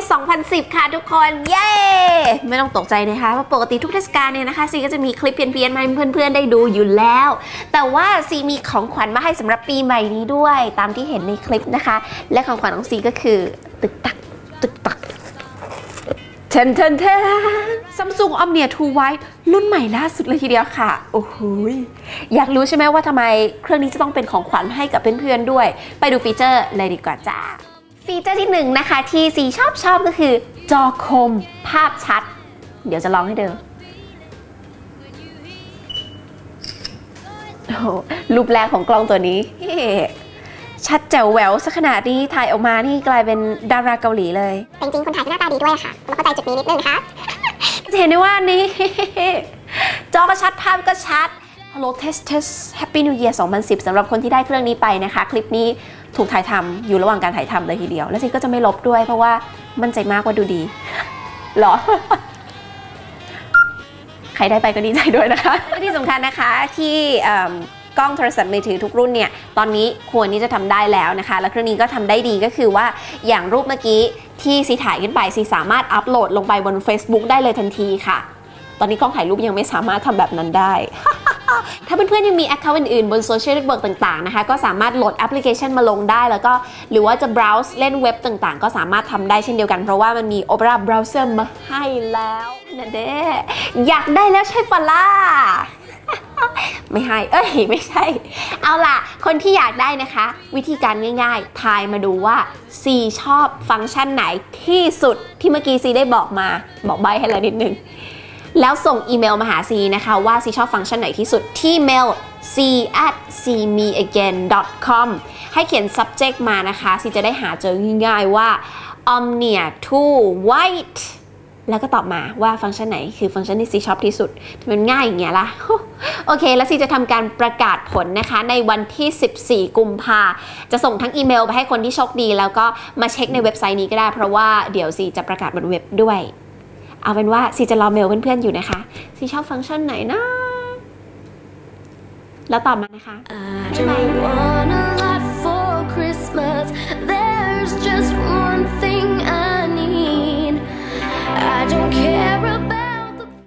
New Year 2010 ค่ะทุกคน เย้ ไม่ต้องตกใจนะคะเพราะปกติทุกเทศกาลเนี่ยนะคะซีก็จะมีคลิปเพี้ยนๆมาให้เพื่อนๆได้ดูอยู่แล้ว แต่ว่าซีมีของขวัญมาให้สำหรับปีใหม่นี้ด้วยตามที่เห็นในคลิปนะคะ และของขวัญของซีก็คือตึกตักตึกตักเทนเทนเทนซัมซุงอ m เนีย2 White รุ่นใหม่ล่าสุดเลยทีเดียวค่ะ โอ้โหยอยากรู้ใช่ไหมว่าทำไมเครื่องนี้จะต้องเป็นของขวัญให้กับเพื่อนๆด้วย ไปดูฟีเจอร์เลยดีกว่าจ้า ฟีเจอร์ที่หนึ่งนะคะ ที่ซีชอบชอบก็คือ จอคมภาพชัด เดี๋ยวจะลองให้ดูโอ้โหรูปแรกของกล้องตัวนี้เฮ้ชัดแจ๋วแหววสักขนาดนี้ถ่ายออกมานี่กลายเป็นดาราเกาหลีเลยแต่จริงๆ คนถ่ายก็หน้าตาดีด้วยค่ะต้องเข้าใจจุดนี้นิดนึงนะคะจะเห็นได้ว่านี่จอก็ชัดภาพก็ชัด Hello Test Test Happy New Year 2010สำหรับคนที่ได้เครื่องนี้ไปนะคะ คลิปนี้ ถูกถ่ายทำอยู่ระหว่างการถ่ายทำเลยทีเดียว และซีก็จะไม่ลบด้วยเพราะว่ามั่นใจมากว่าดูดีหรอ ใครได้ไปก็ดีใจด้วยนะคะที่สำคัญนะคะที่กล้องโทรศัพท์มือถือทุกรุ่นเนี่ย ตอนนี้ควรที่จะทำได้แล้วนะคะ และเครื่องนี้ก็ทำได้ดีก็คือว่าอย่างรูปเมื่อกี้ที่ซีถ่ายขึ้นไปซีสามารถอัปโหลดลงไปบน Facebook ได้เลยทันทีค่ะ ตอนนี้กล้องถ่ายรูปยังไม่สามารถทำแบบนั้นได้ ถ้าเพื่อนๆยังมี Account อื่นๆ บนโซเชียลเน็ตเวิร์กต่างๆนะคะก็สามารถโหลดแอปพลิเคชันมาลงได้ แล้วก็หรือว่าจะ browse เล่นเว็บต่างๆ ก็สามารถทำได้เช่นเดียวกัน เพราะว่ามันมี Opera Browser มาให้แล้วนั่นเด้อยากได้แล้วใช่ปะล่ะไม่ให้ เอ้ย ไม่ใช่ เอาล่ะ คนที่อยากได้นะคะ วิธีการง่ายๆ ทายมาดูว่า C ชอบฟังก์ชันไหนที่สุดที่เมื่อกี้ C ได้บอกมา บอกใบให้แล้วนิดนึง แล้วส่งอีเมลมาหา C นะคะว่า C ชอบฟังก์ชันไหนที่สุดที่เมล c at cmeagain.com ให้เขียน subject มานะคะ C จะได้หาเจอง่ายๆว่า Omnia 2 White แล้วก็ตอบมาว่าฟังก์ชันไหนคือฟังก์ชันที่ซีชอบที่สุด มันง่ายอย่างเงี้ยละโอเค แล้วซีจะทำการประกาศผลนะคะ ในวันที่ 14 กุมภาจะส่งทั้งอีเมลไปให้คนที่โชคดี แล้วก็มาเช็คในเว็บไซต์นี้ก็ได้ เพราะว่าเดี๋ยวซีจะประกาศบนเว็บด้วย เอาเป็นว่าซีจะรอเมลเพื่อนๆอยู่นะคะซีชอบฟังก์ชันไหนนะ แล้วตอบมานะคะ I don't wanna